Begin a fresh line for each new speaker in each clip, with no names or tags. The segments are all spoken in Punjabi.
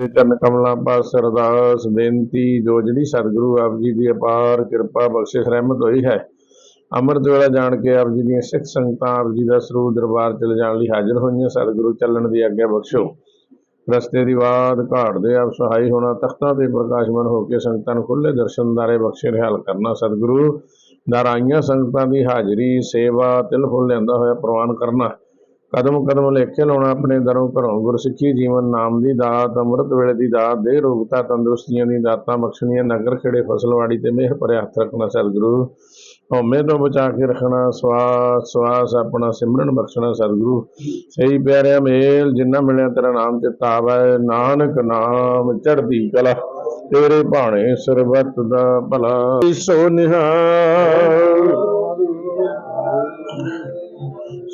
ਚਰਨ ਕਮਲਾਂ ਪਾਸ ਅਰਦਾਸ ਬੇਨਤੀ ਜੋ ਜਿਹੜੀ ਸਤਿਗੁਰੂ ਆਪ ਜੀ ਦੀ ਅਪਾਰ ਕਿਰਪਾ ਬਖਸ਼ਿਸ਼ ਰਹਿਮਤ ਹੋਈ ਹੈ, ਅੰਮ੍ਰਿਤ ਵੇਲਾ ਜਾਣ ਕੇ ਆਪ ਜੀ ਦੀਆਂ ਸਿੱਖ ਸੰਗਤਾਂ ਆਪ ਜੀ ਦਾ ਸਰੂਪ ਦਰਬਾਰ ਚ ਲਿਜਾਣ ਲਈ ਹਾਜ਼ਰ ਹੋਈਆਂ, ਸਤਿਗੁਰੂ ਚੱਲਣ ਦੀ ਆਗਿਆ ਬਖਸ਼ੋ। ਰਸਤੇ ਦੀ ਬਾਤ ਘਾਟ ਦੇ ਆਪ ਸਹਾਈ ਹੋਣਾ, ਤਖਤਾਂ ਤੇ ਪ੍ਰਕਾਸ਼ਮਨ ਹੋ ਕੇ ਸੰਗਤਾਂ ਨੂੰ ਖੁੱਲੇ ਦਰਸ਼ਨ ਦਾਰੇ ਬਖਸ਼ੇ ਰਿਹਾਲ ਕਰਨਾ ਸਤਿਗੁਰੂ। ਨਾਰਾਇਆਂ ਸੰਗਤਾਂ ਦੀ ਹਾਜ਼ਰੀ, ਸੇਵਾ, ਤਿਲ ਫੁੱਲ ਲਿਆਂਦਾ ਹੋਇਆ ਪ੍ਰਵਾਨ ਕਰਨਾ ਕਦਮ ਕਦਮ ਲੇਖੇ ਲਾਉਣਾ ਆਪਣੇ ਦਰੋਂ ਘਰੋਂ। ਗੁਰਸਿੱਖੀ ਜੀਵਨ ਨਾਮ ਦੀ ਦਾਤ, ਅੰਮ੍ਰਿਤ ਵੇਲੇ ਦੀ ਦਾਤ ਦੇ ਰੋਗਤਾ, ਤੰਦਰੁਸਤੀਆਂ ਦੀ ਦਾਤਾਂ, ਬਖਸ਼ਣੀਆਂ, ਨਗਰ ਖੇੜੇ ਫਸਲਵਾੜੀ ਤੇ ਮਿਹਰ ਭਰਿਆ ਹੱਥ ਰੱਖਣਾ ਸਤਿਗੁਰੂ। ਹਉਮੈ ਤੋਂ ਬਚਾ ਕੇ ਰੱਖਣਾ ਸਵਾਸ ਸਵਾਸ ਆਪਣਾ ਸਿਮਰਨ, ਬਖਸ਼ਣਾ ਸਤਿਗੁਰੂ। ਸਹੀ ਪਿਆਰਿਆ ਮੇਲ, ਜਿੰਨਾ ਮਿਲਿਆ ਤੇਰਾ ਨਾਮ ਚਿਤ ਆਵੈ ਨਾਨਕ ਨਾਮ ਚੜ੍ਹਦੀ ਕਲਾ, ਤੇਰੇ ਭਾਣੇ ਸਰਬੱਤ ਦਾ ਭਲਾ। ਸੋ ਨਿਹਾਲ।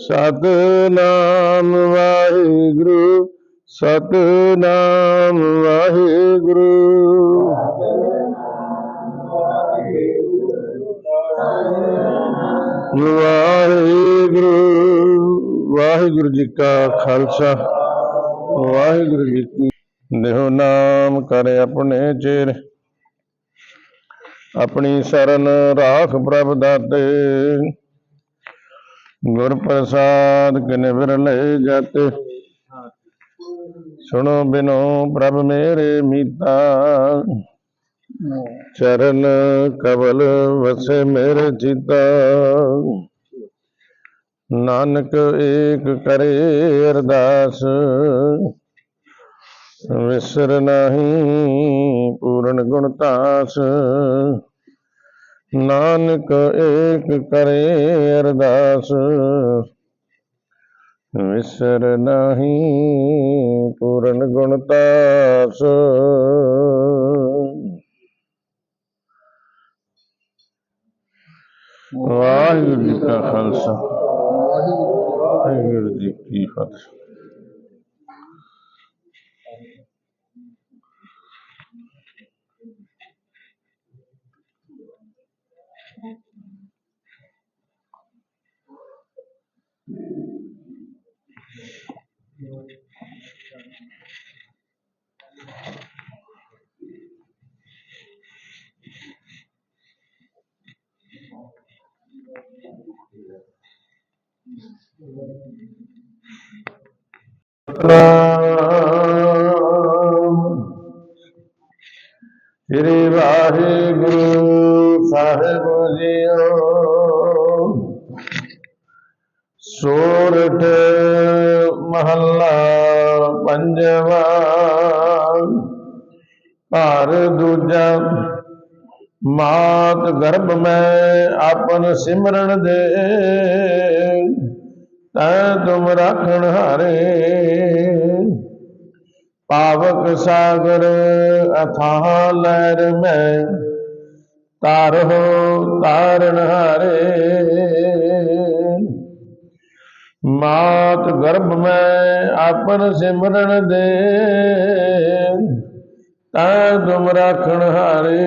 ਸਤਨਾਮ ਵਾਹਿਗੁਰੂ ਸਤਨਾਮ ਵਾਹਿਗੁਰੂ। ਵਾਹਿਗੁਰੂ ਵਾਹਿਗੁਰੂ ਜੀ ਕਾ ਖਾਲਸਾ, ਵਾਹਿਗੁਰੂ ਜੀ ਕੀ ਦੇਹੁ ਨਾਮ ਕਰੇ ਆਪਣੇ ਚਿਰ। ਆਪਣੀ ਸ਼ਰਨ ਰਾਖ ਪ੍ਰਭ ਦਾਤੇ। ਗੁਰ ਪ੍ਰਸਾਦ ਕਿਨ ਵਿਰਲੇ ਜਾਤੇ। ਸੁਣੋ ਬਿਨੋ ਪ੍ਰਭ ਮੇਰੇ ਮੀਤਾ। ਚਰਨ ਕਬਲ ਵਸੇ ਮੇਰੇ ਚਿਤਾ। ਨਾਨਕ ਏਕ ਕਰੇ ਅਰਦਾਸ। ਵਿਸਰ ਨਹੀਂ ਪੂਰਨ ਗੁਣ ਤਾਸ। ਨਾਨਕ ਏਕ ਕਰੇ ਅਰਦਾਸ, ਵਿਸਰ ਨਹੀਂ ਪੂਰਨ ਗੁਣ ਤਾਸ। ਵਾਹਿਗੁਰੂ ਜੀ ਕਾ ਖਾਲਸਾ, ਵਾਹਿਗੁਰੂ ਜੀ ਕੀ ਫਤਿਹ। ਸ੍ਰੀ ਵਾਹਿਗੁਰੂ ਸਾਹਿਬ ਜੀਓ। ਸੋਰਠ ਮਹੱਲਾ ਪੰਜਵਾ ਘਰ ਦੂਜਾ, ਮਾਤ ਗਰਭ ਮੈਂ ਆਪਨ ਸਿਮਰਨ ਦੇ। ਤੈ ਤੁਮ ਰਾਖਣ ਹਾਰੇ। ਪਾਵਕ ਸਾਗਰ ਅਥਾਹ ਲਹਿਰ ਮੈਂ ਤਾਰਹੁ ਤਾਰਨ ਹਾਰੇ। ਮਾਤ ਗਰਭ ਮੈਂ ਆਪਨ ਸਿਮਰਨ ਦੇ ਤੈ ਤੁਮ ਰਾਖਣ ਹਾਰੇ।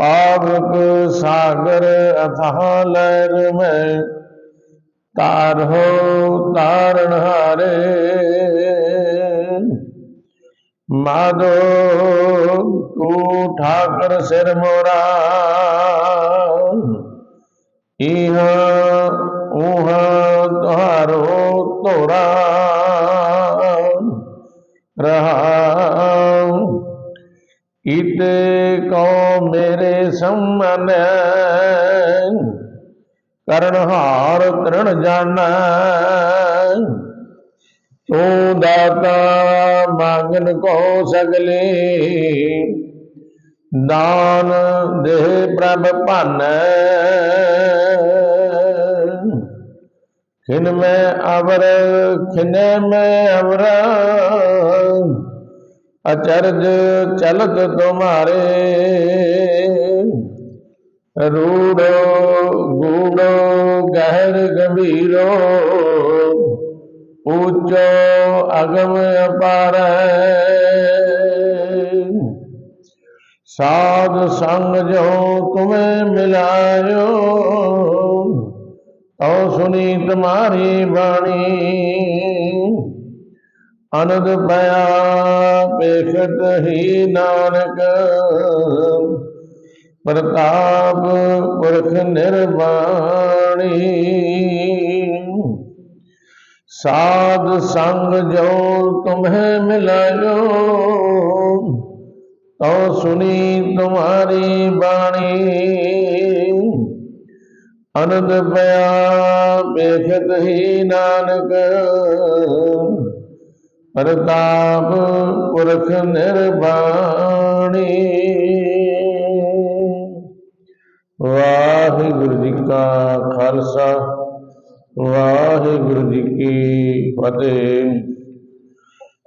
ਪਾਵਕ ਸਾਗਰ ਅਥਾਹ ਲਹਿਰ ਮੈਂ ਤਾਰਹੁ ਤਾਰਨ ਹਾਰੇ। ਮਾਧੋ ਤੂੰ ਠਾਕਰ ਸਿਰ ਮੋਰਾ ਇਹ ਉਹ ਸੰਮਨ, ਕਰਨ ਹਾਰ ਤ੍ਰਿਣ ਜਾਣੈ ਤੂੰ ਦਾਤਾ ਮੰਗਨ ਕੋ ਸਗਲੇ, ਦਾਨ ਦੇ ਪ੍ਰਭ ਭਾਨੈ। ਖਿਨ ਮੈਂ ਅਵਰ, ਖਿਨੇ ਮੈਂ ਅਵਰ, ਅਚਰਜ ਚਲਤ ਤੁਮਾਰੇ। ਰੂੜੋ ਗੂੜੋ ਗਹਿਰ ਗੰਭੀਰੋ, ਉੱਚੋ ਅਗਮ ਅਪਾਰ। ਸਾਧ ਸੰਗ ਜੋ ਤੁਮੇ ਮਿਲਾਇਓ, ਤਉ ਸੁਨੀ ਤੁਮਾਰੀ ਬਾਣੀ। ਅਨੰਦ ਪਿਆ ਪੇਖਤ ਹੀ ਨਾਨਕ ਪ੍ਰਤਾਪ ਪੁਰਖ ਨਿਰਵਾਣੀ। ਸਾਧ ਸੰਗ ਜੋ ਤੁਮਹਿ ਮਿਲਾਇਓ ਤਉ ਸੁਨੀ ਤੁਮਾਰੀ ਬਾਣੀ। ਅਨੰਦ ਪਿਆ ਵੇਖਤ ਹੀ ਨਾਨਕ। ਪ੍ਰਤਾਪ ਪੁਰਖ ਨਿਰਵਾਣੀ। ਵਾਹਿਗੁਰੂ ਜੀ ਕਾ ਖਾਲਸਾ, ਵਾਹਿਗੁਰੂ ਜੀ ਕੀ ਫਤਿਹ।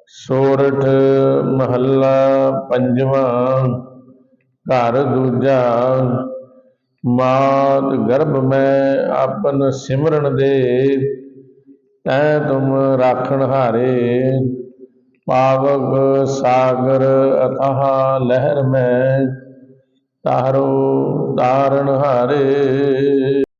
ਸੋਰਠ ਮਹੱਲਾ ਪੰਜਵਾਂ, ਘਰ ਦੂਜਾ, ਮਾਤ ਗਰਭ ਮੈਂ ਆਪਨ ਸਿਮਰਨ ਦੇ, ਤੈ ਤੁਮ ਰਾਖਣ ਹਾਰੇ। ਪਾਵਕ ਸਾਗਰ ਅਥਾਹ ਲਹਿਰ ਮੈਂ ਤਾਰੋ ਤਾਰਨ ਹਾਰੇ।